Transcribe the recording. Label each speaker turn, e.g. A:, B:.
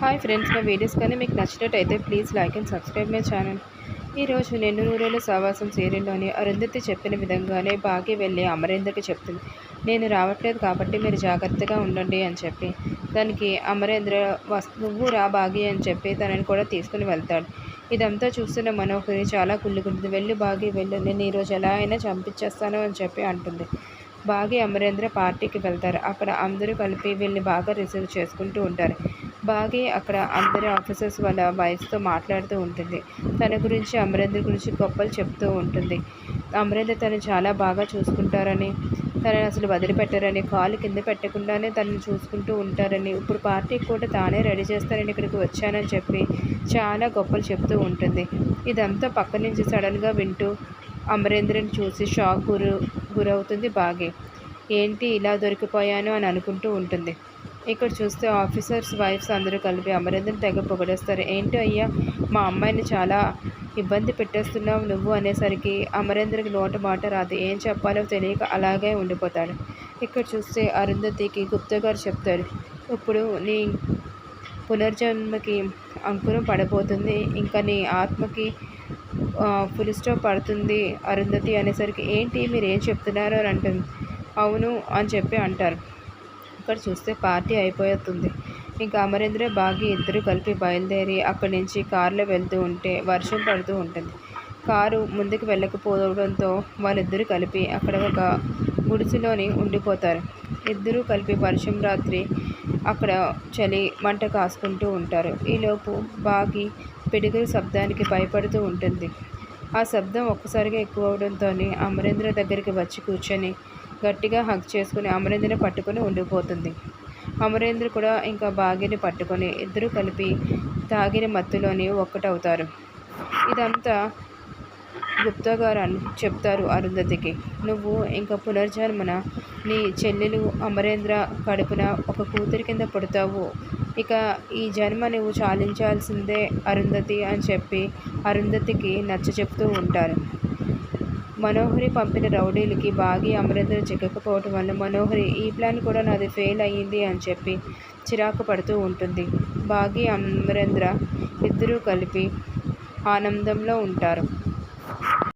A: Hi friends నా videos కానీ మీకు నచ్చినట్టయితే please like and subscribe my channel ఈరోజు నేను నూరేళ్ళ సావాసం సీరియల్లోని అరుంధతి చెప్పిన విధంగానే బాగి వెళ్ళి అమరేంద్రకి చెప్తుంది. నేను రావట్లేదు కాబట్టి మీరు జాగ్రత్తగా ఉండండి అని చెప్పి. దానికి అమరేంద్ర వస్ నువ్వు రా బాగి అని చెప్పి తనని కూడా తీసుకుని వెళ్తాడు. ఇదంతా చూస్తున్న మనోహరి చాలా కుళ్ళుకుంటుంది. వెళ్ళి బాగి వెళ్ళు. నేను ఈరోజు ఎలా అయినా చంపించేస్తాను అని చెప్పి అంటుంది. బాగి అమరేంద్ర పార్టీకి వెళ్తారు. అక్కడ అందరూ కలిపి వీళ్ళని బాగా రిసీవ్ చేసుకుంటూ ఉంటారు. బాగి అక్కడ అందరి ఆఫీసర్స్ వాళ్ళ వైఫ్తో మాట్లాడుతూ ఉంటుంది. తన గురించి అమరేంద్ర గురించి గొప్పలు చెప్తూ ఉంటుంది. అమరేంద్ర తను చాలా బాగా చూసుకుంటారని తనని అసలు వదిలిపెట్టారని కాలు కింద పెట్టకుండానే తనని చూసుకుంటూ ఉంటారని ఇప్పుడు పార్టీకి కూడా తానే రెడీ చేస్తానని ఇక్కడికి వచ్చానని చెప్పి చాలా గొప్పలు చెప్తూ ఉంటుంది. ఇదంతా పక్క నుంచి సడన్గా వింటూ అమరేంద్రని చూసి షాక్ గురు గురవుతుంది బాగే. ఏంటి ఇలా దొరికిపోయాను అని అనుకుంటూ ఉంటుంది. ఇక్కడ చూస్తే ఆఫీసర్స్ వైఫ్స్ అందరూ కలిపి అమరేంద్రని తెగ పొగడేస్తారు. ఏంటి అయ్యా మా అమ్మాయిని చాలా ఇబ్బంది పెట్టేస్తున్నావు నువ్వు అనేసరికి అమరేంద్రకి నోట మాట రాదు. ఏం చెప్పాలో తెలియక అలాగే ఉండిపోతాడు ఇక్కడ చూస్తే అరుంధతికి గుప్తా గారు చెప్తారు. ఇప్పుడు నీ పునర్జన్మకి అంకురం పడబోతుంది ఇంకా నీ ఆత్మకి ఫుల్ స్టాప్ పడుతుంది అరుంధతి అనేసరికి ఏంటి మీరు ఏం చెప్తున్నారు అని అంటుంది. అవును అని చెప్పి అంటారు. ఇక్కడ చూస్తే పార్టీ అయిపోతుంది. ఇంకా అమరేంద్ర బాగి ఇద్దరు కలిపి బయలుదేరి అక్కడి నుంచి కారులో వెళ్తూ ఉంటే వర్షం పడుతూ ఉంటుంది. కారు ముందుకు వెళ్ళకపోవడంతో వాళ్ళిద్దరూ కలిపి అక్కడ ఒక గుడిసెలోని ఉండిపోతారు. ఇద్దరూ కలిపి వర్షం రాత్రి అక్కడ చలి మంట కాసుకుంటూ ఉంటారు. ఈలోపు బాగి పిడుగుల శబ్దానికి భయపడుతూ ఉంటుంది. ఆ శబ్దం ఒక్కసారిగా ఎక్కువ అవడంతో అమరేంద్ర దగ్గరికి వచ్చి కూర్చొని గట్టిగా హగ్ చేసుకుని అమరేంద్రని పట్టుకొని ఉండిపోతుంది. అమరేంద్ర కూడా ఇంకా బాగిని పట్టుకొని ఇద్దరు కలిపి తాగిన మత్తులోని ఒక్కటవుతారు. ఇదంతా గుప్తా గారు అని చెప్తారు అరుంధతికి. నువ్వు ఇంకా పునర్జన్మన నీ చెల్లెలు అమరేంద్ర కడుపున ఒక కూతురి కింద పుడతావు. ఇక ఈ జన్మ నువ్వు చాలించాల్సిందే అరుంధతి అని చెప్పి అరుంధతికి నచ్చ చెప్తూ ఉంటారు. మనోహరి పంపిన రౌడీలకి బాగి అమరేంద్ర చిక్కకపోవటం వల్ల మనోహరి ఈ ప్లాన్ కూడా నాది ఫెయిల్ అయ్యింది అని చెప్పి చిరాకు పడుతూ ఉంటుంది. బాగి అమరేంద్ర ఇద్దరూ కలిపి ఆనందంలో ఉంటారు.